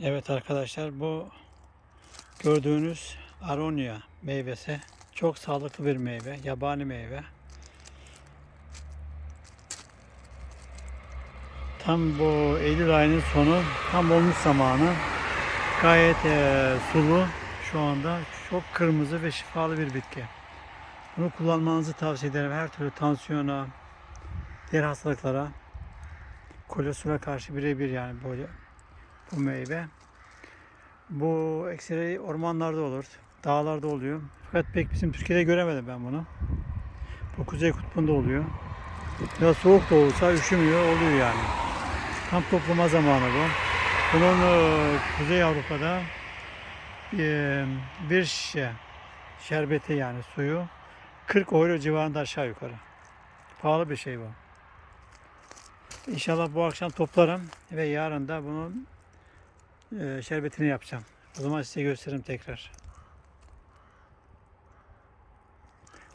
Evet arkadaşlar bu gördüğünüz aronia meyvesi çok sağlıklı bir meyve, yabani meyve. Tam bu Eylül ayının sonu, tam olmuş zamanı. Gayet eee, sulu şu anda. Çok kırmızı ve şifalı bir bitki. Bunu kullanmanızı tavsiye ederim. Her türlü tansiyona, diğer hastalıklara, kolesterole karşı birebir yani böyle bu meyve. Bu ekseri ormanlarda olur, dağlarda oluyor. Fakat pek bizim Türkiye'de göremedim ben bunu. Bu Kuzey Kutbu'nda oluyor. Biraz soğuk da olsa üşümüyor, oluyor yani. Tam toplama zamanı bu. Bunun e, Kuzey Avrupa'da e, bir şişe şerbeti yani suyu 40 euro civarında aşağı yukarı. Pahalı bir şey bu. İnşallah bu akşam toplarım ve yarın da bunun e, şerbetini yapacağım. O zaman size gösteririm tekrar.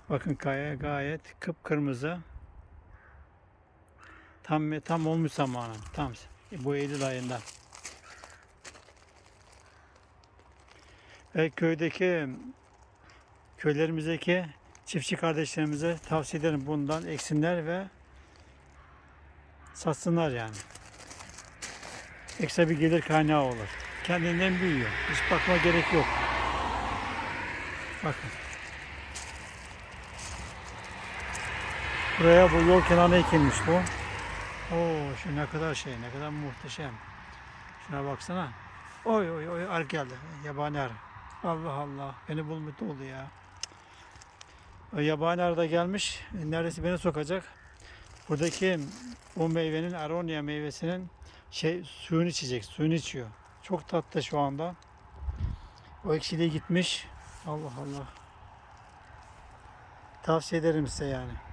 Bakın kaya gayet kıpkırmızı. Tam tam olmuş zamanı. Tam bu Eylül ayında. Ve köydeki köylerimizdeki çiftçi kardeşlerimize tavsiye ederim bundan eksinler ve satsınlar yani. Ekstra bir gelir kaynağı olur. Kendinden büyüyor. Hiç bakma gerek yok. Bakın. Buraya bu yol kenarına ekilmiş bu. Oo şu ne kadar şey, ne kadar muhteşem. Şuna baksana. Oy oy oy arı geldi. Yabani arı. Allah Allah. Beni bulmuş oldu ya. O yabani arı da gelmiş. Neredeyse beni sokacak. Buradaki bu meyvenin aronia meyvesinin şey suyunu içecek. Suyunu içiyor. Çok tatlı şu anda. O ekşiliği gitmiş. Allah Allah. Tavsiye ederim size yani.